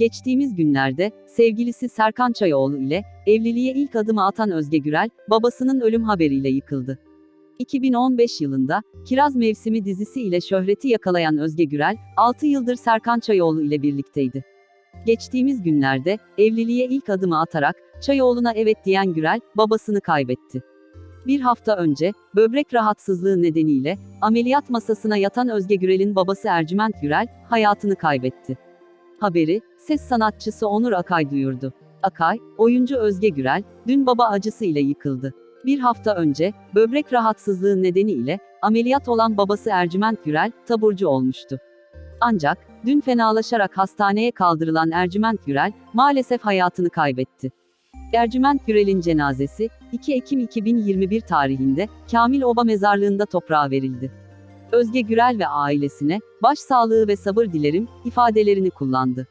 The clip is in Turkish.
Geçtiğimiz günlerde, sevgilisi Serkan Çayoğlu ile, evliliğe ilk adımı atan Özge Gürel, babasının ölüm haberiyle yıkıldı. 2015 yılında, Kiraz Mevsimi dizisi ile şöhreti yakalayan Özge Gürel, 6 yıldır Serkan Çayoğlu ile birlikteydi. Geçtiğimiz günlerde, evliliğe ilk adımı atarak, Çayoğlu'na evet diyen Gürel, babasını kaybetti. Bir hafta önce, böbrek rahatsızlığı nedeniyle, ameliyat masasına yatan Özge Gürel'in babası Ercüment Gürel, hayatını kaybetti. Haberi, ses sanatçısı Onur Akay duyurdu. Akay, oyuncu Özge Gürel, dün baba acısı ile yıkıldı. Bir hafta önce, böbrek rahatsızlığı nedeniyle, ameliyat olan babası Ercüment Gürel, taburcu olmuştu. Ancak, dün fenalaşarak hastaneye kaldırılan Ercüment Gürel, maalesef hayatını kaybetti. Ercüment Gürel'in cenazesi, 2 Ekim 2021 tarihinde, Kamil Oba mezarlığında toprağa verildi. Özge Gürel ve ailesine, başsağlığı ve sabır dilerim, ifadelerini kullandı.